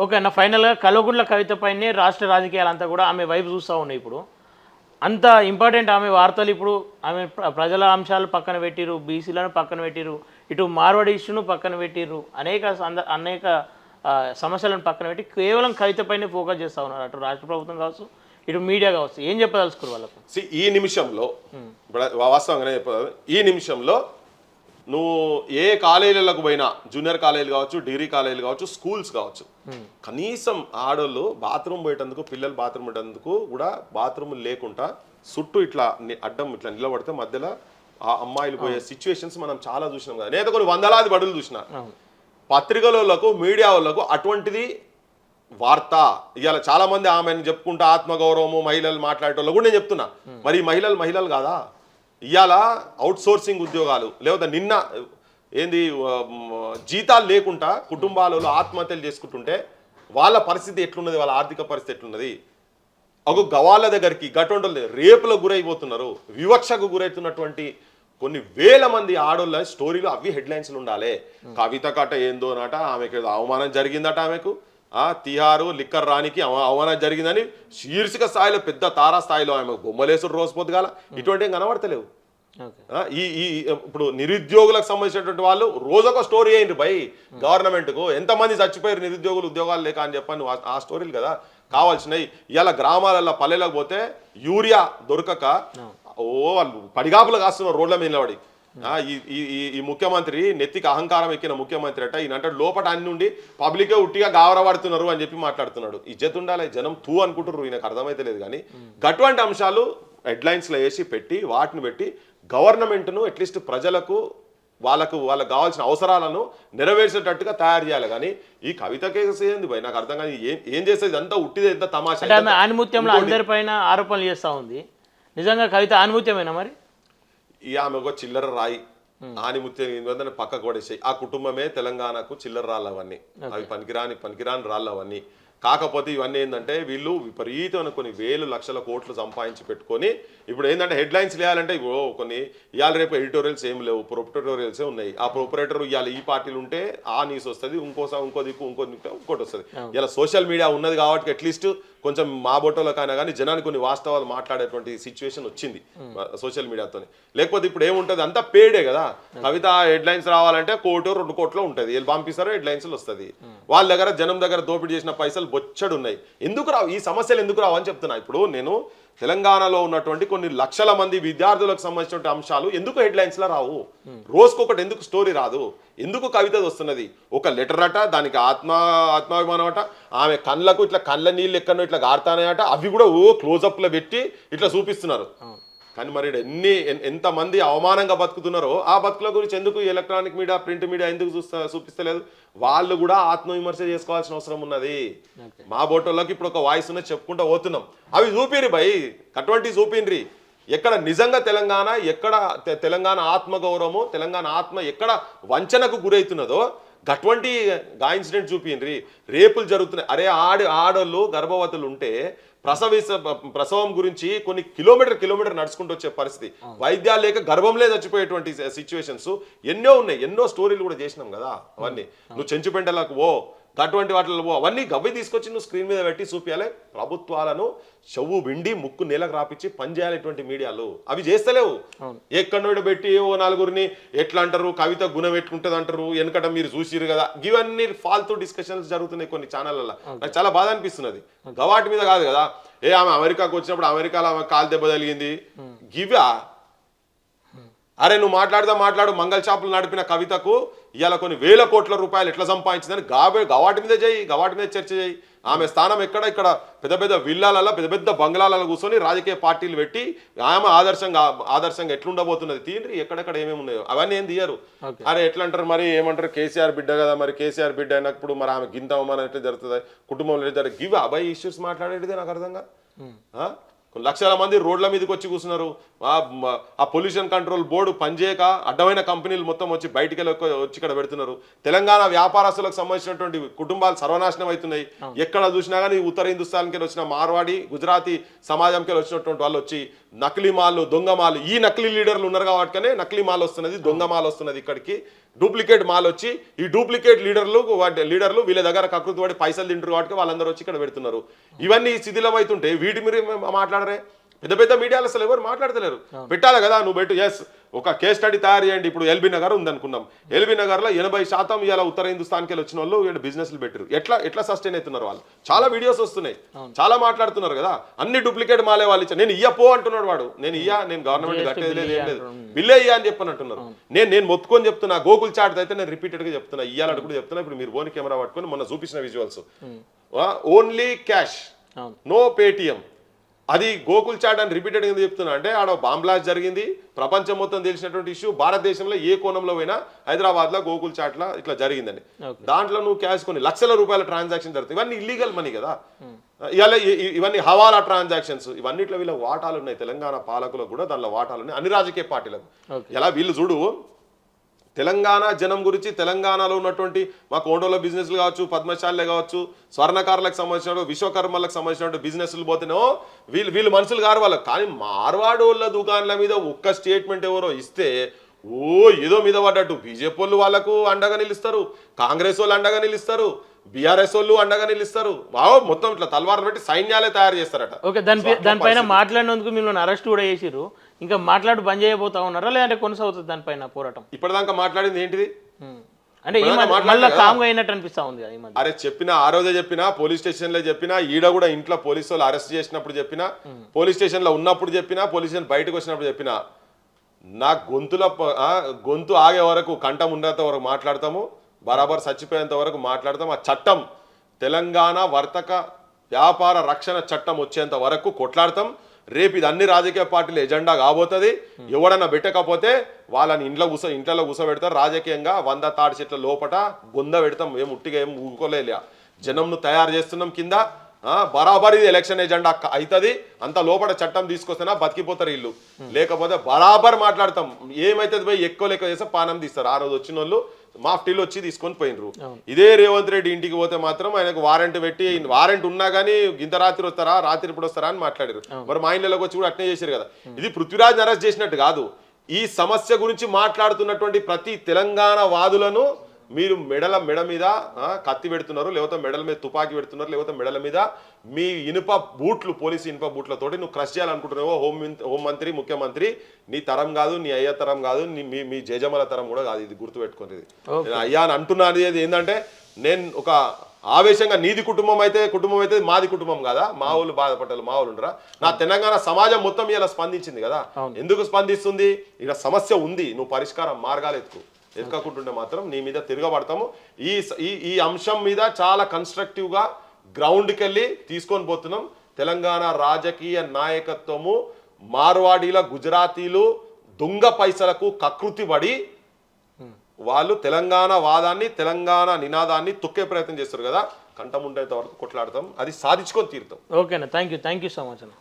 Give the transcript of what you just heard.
Okay అన్న ఫైనల్గా కల్వకుంట్ల కవిత పైనే రాష్ట్ర రాజకీయాలంతా కూడా ఆమె వైపు చూస్తూ ఉన్నాయి ఇప్పుడు. అంత ఇంపార్టెంట్ ఆమె వార్తలు ఇప్పుడు ఆమె ప్ర- ప్రజల అంశాలు పక్కన పెట్టిరు బీసీలను పక్కన పెట్టిరు ఇటు మార్వాడి ఇష్యూను పక్కన పెట్టిరు అనేక అనేక సమస్యలను పక్కన పెట్టి కేవలం కవిత పైనే ఫోకస్ చేస్తూ ఉన్నారు. అటు రాష్ట్ర ప్రభుత్వం కావచ్చు ఇటు మీడియా కావచ్చు. ఏం చెప్పదలుచుకోరు వాళ్ళకు? ఈ నిమిషంలో ఇప్పుడు వాస్తవంగానే చెప్పాలి. ఈ నిమిషంలో నువ్వు ఏ కాలేజీలకు పోయినా జూనియర్ కాలేజీలు కావచ్చు డిగ్రీ కాలేజీలు కావచ్చు స్కూల్స్ కావచ్చు. కనీసం ఆడోళ్ళు బాత్రూమ్ పోయేటందుకు పిల్లలు బాత్రూమ్ పోయేటందుకు కూడా బాత్రూమ్ లేకుండా చుట్టూ ఇట్లా అడ్డం ఇట్లా నిలబడితే మధ్యలో ఆ అమ్మాయిలు పోయే సిచ్యువేషన్స్ మనం చాలా చూసినాం కదా. నేత కొన్ని వందలాది బడులు చూసిన. పత్రికలకు మీడియా వాళ్ళకు అటువంటిది వార్త. ఇవాళ చాలా మంది ఆమెను చెప్పుకుంటా ఆత్మగౌరవము మహిళలు మాట్లాడేటోళ్ళు కూడా నేను చెప్తున్నా. మరి ఈ మహిళలు మహిళలు కాదా? ఇవాళ అవుట్ సోర్సింగ్ ఉద్యోగాలు? లేకపోతే నిన్న ఏంది జీతాలు లేకుండా కుటుంబాలలో ఆత్మహత్యలు చేసుకుంటుంటే వాళ్ళ పరిస్థితి ఎట్లున్నది? వాళ్ళ ఆర్థిక పరిస్థితి ఎట్లున్నది? ఒక గవాళ్ళ దగ్గరికి గటువంటి రేపులకు గురైపోతున్నారు. వివక్షకు గురవుతున్నటువంటి కొన్ని వేల మంది ఆడోళ్ళ స్టోరీలు అవి హెడ్లైన్స్లు ఉండాలి. కవిత కట ఏందో నాట ఆమెకి అవమానం జరిగిందట ఆమెకు. తిహారు లిక్కర్ రానికి అవ- అవమానం జరిగిందని శీర్షిక స్థాయిలో పెద్ద తారా స్థాయిలో ఆమె బొమ్మలేసుడు రోజు పొద్దుగాల ఇటువంటి ఏం కనబడతలేవు. ఈ ఈ ఇప్పుడు నిరుద్యోగులకు సంబంధించినటువంటి వాళ్ళు రోజొక స్టోరీ అయింది బై గవర్నమెంట్కు. ఎంతమంది చచ్చిపోయారు నిరుద్యోగులు ఉద్యోగాలు లేక అని చెప్పని ఆ- స్టోరీలు కదా. కావాల్సినవి ఇవాళ గ్రామాలలో పల్లెలకు పోతే యూరియా దొరకక ఓ వాళ్ళు పడిగాపులు కాస్తున్నారు రోడ్ల మీద నిలబడి. ఈ ఈ ఈ- ఈ ముఖ్యమంత్రి నెత్తికి అహంకారం ఎక్కిన ముఖ్యమంత్రి అట. ఈయన అంటే లోపట అన్ని ఉండి పబ్లికే ఉట్టిగా గావరపడుతున్నారు అని చెప్పి మాట్లాడుతున్నాడు. ఇజ్జత్ ఉండాలి? జనం తూ అనుకుంటున్నారు ఈయనకు అర్థమైతే లేదు కానీ గటువంటి అంశాలు హెడ్లైన్స్లో వేసి పెట్టి వాటిని పెట్టి గవర్నమెంట్ను అట్లీస్ట్ ప్రజలకు వాళ్ళకు వాళ్ళకి కావాల్సిన అవసరాలను నెరవేర్చేటట్టుగా తయారు చేయాలి. కానీ ఈ కవిత కేసు ఏంది భయ్? నాకు అర్థం కానీ ఏం ఏం చేసేది? అంతా ఉట్టిదే ఎంత తమాషా? ఆనిముత్యంలో అందరిపైన ఆరోపణలు చేస్తూ ఉంది. నిజంగా కవిత ఆనిముత్యమేనా మరి? ఈ ఆమె ఒక చిల్లర రాయి. ఆనిముత్యం ఏంటంటే పక్కకు పడేసాయి. ఆ కుటుంబమే తెలంగాణకు చిల్లర రాళ్ళు అవన్నీ అవి పనికిరాని పనికిరాని రాళ్ళు అవన్నీ కాకపోతే ఇవన్నీ ఏంటంటే వీళ్ళు విపరీతమైన కొన్ని వేలు లక్షల కోట్లు సంపాదించి పెట్టుకొని ఇప్పుడు ఏంటంటే హెడ్లైన్స్ లేయాలంటే ఇగో కొన్ని ఇవాళ రేపు ఎడిటోరియల్స్ ఏం లేవు ప్రొపరేటోరియల్సే ఉన్నాయి. ఆ ప్రొపరేటర్ ఇవాళ ఈ పార్టీలు ఉంటే ఆ న్యూస్ వస్తుంది ఇంకోసారి ఇంకో దిక్కు ఇంకో దిక్కు ఇంకోటి వస్తుంది. ఇలా సోషల్ మీడియా ఉన్నది కాబట్టి అట్లీస్ట్ కొంచెం మా బొట్టోలకైనా కానీ జనానికి కొన్ని వాస్తవాలు మాట్లాడేటువంటి సిచ్యువేషన్ వచ్చింది సోషల్ మీడియాతో లేకపోతే ఇప్పుడు ఏముంటుంది? అంతా పేడే కదా. కవిత హెడ్లైన్స్ రావాలంటే కోటో రెండు కోట్లో ఉంటుంది. వీళ్ళు పంపిస్తారో హెడ్లైన్స్ వస్తుంది. వాళ్ళ దగ్గర జనం దగ్గర దోపిడీ చేసిన పైసలు బొచ్చడు ఉన్నాయి ఎందుకు రావు? ఈ సమస్యలు ఎందుకు రావు అని చెప్తున్నా. ఇప్పుడు నేను తెలంగాణలో ఉన్నటువంటి కొన్ని లక్షల మంది విద్యార్థులకు సంబంధించిన అంశాలు ఎందుకు హెడ్లైన్స్లో రావు? రోజుకొకటి ఎందుకు స్టోరీ రాదు? ఎందుకు కవిత వస్తున్నది? ఒక లెటర్ అట దానికి ఆత్మ ఆత్మాభిమానం అట ఆమె కళ్ళకు ఇట్లా కళ్ళ నీళ్ళు ఎక్కడో ఇట్లా గారుతానాయట అవి కూడా ఓ క్లోజప్లో పెట్టి ఇట్లా చూపిస్తున్నారు. కానీ మరి ఎన్ని ఎన్- ఎంతమంది అవమానంగా బతుకుతున్నారో ఆ బతుకుల గురించి ఎందుకు ఎలక్ట్రానిక్ మీడియా ప్రింట్ మీడియా ఎందుకు చూస్తా చూపిస్తలేదు? వాళ్ళు కూడా ఆత్మవిమర్శ చేసుకోవాల్సిన అవసరం ఉన్నది. మా బోటోళ్ళకి ఇప్పుడు ఒక వాయిస్ ఉన్నది చెప్పుకుంటూ పోతున్నాం. అవి చూపిరి భయ్ అటువంటి చూపిన్రి ఎక్కడ నిజంగా తెలంగాణ ఎక్కడ తెలంగాణ ఆత్మగౌరవము తెలంగాణ ఆత్మ ఎక్కడ వంచనకు గురవుతున్నదో అటువంటి గా ఇన్సిడెంట్ చూపిండ్రి రేపులు జరుగుతున్నాయి అరే ఆడి ఆడోళ్ళు గర్భవతులు ఉంటే ప్రసవిస ప్రసవం గురించి కొన్ని కిలోమీటర్ కిలోమీటర్ నడుచుకుంటూ వచ్చే పరిస్థితి. వైద్యాలు లేక గర్భంలే చచ్చిపోయేటువంటి సిచ్యువేషన్స్ ఎన్నో ఉన్నాయి. ఎన్నో స్టోరీలు కూడా చేసినాం కదా అవన్నీ. నువ్వు చెంచుపెంటలకు ఓ అటువంటి వాటిలో అవన్నీ గవ్వి తీసుకొచ్చి నువ్వు స్క్రీన్ మీద పెట్టి చూపించాలి ప్రభుత్వాలను చెవు విండి ముక్కు నేలకు రాపిచ్చి పనిచేయాలి మీడియాలు. అవి చేస్తలేవు. ఎక్కడ పెట్టి ఓ నలుగురిని ఎట్లా అంటారు? కవిత గుణం ఎట్లుంటది అంటారు? వెనకట మీరు చూసిరు కదా? ఇవన్నీ ఫాల్తూ డిస్కషన్స్ జరుగుతున్నాయి కొన్ని ఛానళ్ళలో నాకు చాలా బాధ అనిపిస్తున్నది. గవాటి మీద కాదు కదా? ఏ ఆమె అమెరికాకు వచ్చినప్పుడు అమెరికాలో ఆమె కాలు దెబ్బ తగిలింది. గివా అరే నువ్వు మాట్లాడదా మాట్లాడు మంగళ షాపులు నడిపిన కవితకు ఇవాళ కొన్ని వేల కోట్ల రూపాయలు ఎట్లా సంపాదించిందని గాబే గవాటి మీద చేయి గవాటి మీద చర్చ చేయి. ఆమె స్థానం ఎక్కడ? ఇక్కడ పెద్ద పెద్ద విల్లాలలో పెద్ద పెద్ద బంగ్లాలలో కూర్చొని రాజకీయ పార్టీలు పెట్టి ఆమె ఆదర్శంగా ఆదర్శంగా ఎట్లుండబోతున్నది? తీయండి ఎక్కడెక్కడ ఏమేమి ఉన్నాయో? అవన్నీ ఏం తీయరు. అరే ఎట్లా అంటారు మరి? ఏమంటారు? కేసీఆర్ బిడ్డ కదా మరి. కేసీఆర్ బిడ్డ అయినప్పుడు మరి ఆమె గింత అవమానం ఎట్లా జరుగుతుంది? కుటుంబంలో ఎట్లా జరుగుతుంది? గివ్ అబ్బాయి ఇష్యూస్ మాట్లాడేటిదే నాకు అర్థంగా. లక్షల మంది రోడ్ల మీదకి వచ్చి కూర్చున్నారు. ఆ పొల్యూషన్ కంట్రోల్ బోర్డు పనిచేయక అడ్డమైన కంపెనీలు మొత్తం వచ్చి బయటికి వచ్చి ఇక్కడ పెడుతున్నారు. తెలంగాణ వ్యాపారస్తులకు సంబంధించినటువంటి కుటుంబాలు సర్వనాశనం అవుతున్నాయి. ఎక్కడ చూసినా కానీ ఉత్తర హిందుస్థాన్కి వచ్చిన మార్వాడి గుజరాతీ సమాజంకి వచ్చినటువంటి వాళ్ళు వచ్చి నకిలీ మాలు దొంగ మాలు ఈ నకిలీ లీడర్లు ఉన్నారు కాబట్టినే నకిలీ మాల్ వస్తున్నది దొంగ మాల్ వస్తున్నది ఇక్కడికి. డూప్లికేట్ మాల్ వచ్చి ఈ డూప్లికేట్ లీడర్లు వాటి లీడర్లు వీళ్ళ దగ్గర కకృతి పడి పైసలు తింటారు కాబట్టి వాళ్ళందరూ వచ్చి ఇక్కడ పెడుతున్నారు. ఇవన్నీ శిథిలం అవుతుంటే వీటి మీరు ఏం మాట్లాడరే. పెద్ద పెద్ద మీడియాలు అసలు ఎవరు మాట్లాడతలేరు. పెట్టాలి కదా నువ్వు పెట్టు. ఎస్ ఒక కేస్ స్టడీ తయారు చేయండి. ఇప్పుడు ఎల్బీ నగర్ ఉందనుకున్నాం. ఎల్బీ నగర్లో ఎనభై శాతం ఇలా ఉత్తర హిందుస్థాన్కి వెళ్ళి వచ్చిన వాళ్ళు ఇక్కడ బిజినెస్లు పెట్టారు ఎట్లా ఎట్లా సస్టైన్ అవుతున్నారు వాళ్ళు? చాలా వీడియోస్ వస్తున్నాయి. చాలా మాట్లాడుతున్నారు కదా. అన్ని డూప్లికేట్ మాలే వాళ్ళు ఇచ్చారు. నేను ఇయ్య పో అంటున్నాడు వాడు. నేను ఇయ్యా నేను గవర్నమెంట్ కట్టేది లేదు ఏం లేదు. బిల్లే ఇయ్యా అని చెప్పని అంటున్నారు నేను నేను మొత్తుకొని చెప్తున్నా. గోకుల్ చాట్ అయితే నేను రిపీటెడ్గా చెప్తున్నా. ఇయ్యాలని కూడా చెప్తున్నా. ఇప్పుడు మీరు ఫోన్ కెమెరా పట్టుకొని మొన్న చూపించిన visuals only cash no Paytm అది గోకుల్ చాట్ అని రిపీటెడ్గా చెప్తున్నా అంటే ఆడ బాంబ్ బ్లాస్ట్ జరిగింది ప్రపంచం మొత్తం తెలిసినటువంటి ఇష్యూ భారతదేశంలో ఏ కోణంలో పోయినా హైదరాబాద్లో గోకుల్ లా ఇట్లా జరిగిందని Okay. దాంట్లో నువ్వు క్యాష్ కొన్ని లక్షల రూపాయల ట్రాన్సాక్షన్ జరుగుతాయి. ఇవన్నీ ఇల్లీగల్ మనీ కదా. ఇవాళ ఇవన్నీ హవాలా ట్రాన్సాక్షన్స్ ఇవన్నిట్లో వీళ్ళ వాటాలు ఉన్నాయి. తెలంగాణ పాలకులకు కూడా దానిలో వాటాలు ఉన్నాయి. అన్ని రాజకీయ పార్టీలకు. ఎలా వీళ్ళు చూడు తెలంగాణ జనం గురించి తెలంగాణలో ఉన్నటువంటి మా కోండోలో బిజినెస్లు కావచ్చు పద్మశాలే కావచ్చు స్వర్ణకారులకు సంబంధించిన విశ్వకర్మలకు సంబంధించిన బిజినెస్లు పోతేనో వీళ్ళు వీళ్ళు మనుషులు కారు వాళ్ళు. కానీ మార్వాడోళ్ళ దుకాణాల మీద ఒక్క స్టేట్మెంట్ ఎవరో ఇస్తే ఓ ఏదో మీద పడ్డట్టు. బీజేపీ వాళ్ళు వాళ్ళకు అండగా నిలుస్తారు. కాంగ్రెస్ వాళ్ళు అండగా నిలుస్తారు. బీఆర్ఎస్ వాళ్ళు అండగా నిలుస్తారు. బాగా మొత్తం ఇట్లా తలవారు పెట్టి సైన్యాలే తయారు చేస్తారట. ఓకే దాని దానిపైన మాట్లాడినందుకు మిమ్మల్ని అరెస్ట్ కూడా చేసిర్రు. ఇంకా మాట్లాడి బంద్ చేయబోతా ఉన్నారా? లేదంటే కొనసాగుతుంది దానిపైన పోరాటం? ఇప్పటిదాకా మాట్లాడింది ఏంటిది. అంటే అయినట్టు అనిపిస్తా ఉంది అరే చెప్పిన ఆ రోజే చెప్పినా పోలీస్ స్టేషన్లో చెప్పినా ఈడ కూడా ఇంట్లో పోలీసు వాళ్ళు అరెస్ట్ చేసినప్పుడు చెప్పినా పోలీస్ స్టేషన్లో ఉన్నప్పుడు చెప్పినా పోలీస్ స్టేషన్ బయటకు వచ్చినప్పుడు చెప్పినా నా గొంతుల గొంతు ఆగే వరకు కంఠం ఉండేంత వరకు మాట్లాడతాము. బరాబర్ చచ్చిపోయేంత వరకు మాట్లాడతాం. ఆ చట్టం తెలంగాణ వర్తక వ్యాపార రక్షణ చట్టం వచ్చేంత వరకు కొట్లాడతాం. రేపు ఇది అన్ని రాజకీయ పార్టీల ఎజెండా కాబోతుంది. ఎవడన్నా పెట్టకపోతే వాళ్ళని ఇంట్లో కూస ఇంట్లో కూసబెడతారు. రాజకీయంగా వంద తాడి చెట్ల లోపట బొంద పెడతాం. ఏం ఉట్టిగా ఏం ఊరుకోలేదు జనంను తయారు చేస్తున్నాం కింద. ఆ, బరాబర్ ఇది ఎలక్షన్ ఎజెండా అవుతుంది అంత లోపల చట్టం తీసుకొస్తేనా బతికిపోతారు వీళ్ళు. లేకపోతే బరాబర్ మాట్లాడతాం. ఏమైతుంది పోయి ఎక్కువ లెక్క చేస్తే పానం తీస్తారు. ఆ రోజు వచ్చిన వాళ్ళు మాఫ్టీలు వచ్చి తీసుకొని పోయినరు ఇదే రేవంత్ రెడ్డి ఇంటికి పోతే మాత్రం ఆయనకు వారెంట్ పెట్టి వారెంట్ ఉన్నా కానీ ఇంత రాత్రి వస్తారా రాత్రి ఇప్పుడు వస్తారా అని మాట్లాడారు మరి మా ఇంట్లోకి వచ్చి కూడా అట్నే చేశారు కదా. ఇది పృథ్వీరాజ్ అరెస్ట్ చేసినట్టు కాదు. ఈ సమస్య గురించి మాట్లాడుతున్నటువంటి ప్రతి తెలంగాణ వాదులను మీరు మెడల మెడ మీద కత్తి పెడుతున్నారు లేకపోతే మెడల మీద తుపాకీ పెడుతున్నారు లేకపోతే మెడల మీద మీ ఇనుప బూట్లు పోలీసు ఇనుప బూట్లతోటి నువ్వు క్రష్ చేయాలనుకుంటున్నావో హోం మిన్- హోం మంత్రి ముఖ్యమంత్రి నీ తరం కాదు నీ అయ్య తరం కాదు నీ మీ మీ జేజమ్మల తరం కూడా కాదు ఇది గుర్తుపెట్టుకునేది. నేను అయ్యా అని అంటున్నాను అది ఏంటంటే నేను ఒక ఆవేశంగా నీది కుటుంబం అయితే కుటుంబం అయితే మాది కుటుంబం కదా? మా వాళ్ళు బాధపడ్డారు మా ఉండరా? నా తెలంగాణ సమాజం మొత్తం ఇలా స్పందించింది కదా? ఎందుకు స్పందిస్తుంది? ఇక్కడ సమస్య ఉంది నువ్వు పరిష్కారం మార్గాలు ఎత్తుకు. ఎత్తుకుంటుంటే మాత్రం నీ మీద తిరగబడతాము. ఈ ఈ ఈ అంశం మీద చాలా కన్స్ట్రక్టివ్గా గ్రౌండ్కి వెళ్ళి తీసుకొని పోతున్నాం. తెలంగాణ రాజకీయ నాయకత్వము మార్వాడీల గుజరాతీలు దొంగ పైసలకు కకృతి పడి వాళ్ళు తెలంగాణ వాదాన్ని తెలంగాణ నినాదాన్ని తొక్కే ప్రయత్నం చేస్తారు కదా. కంఠం ఉండేంత వరకు కొట్లాడతాం. అది సాధించుకొని తీరుతాం. ఓకేనా? Thank you thank you so much అన్న.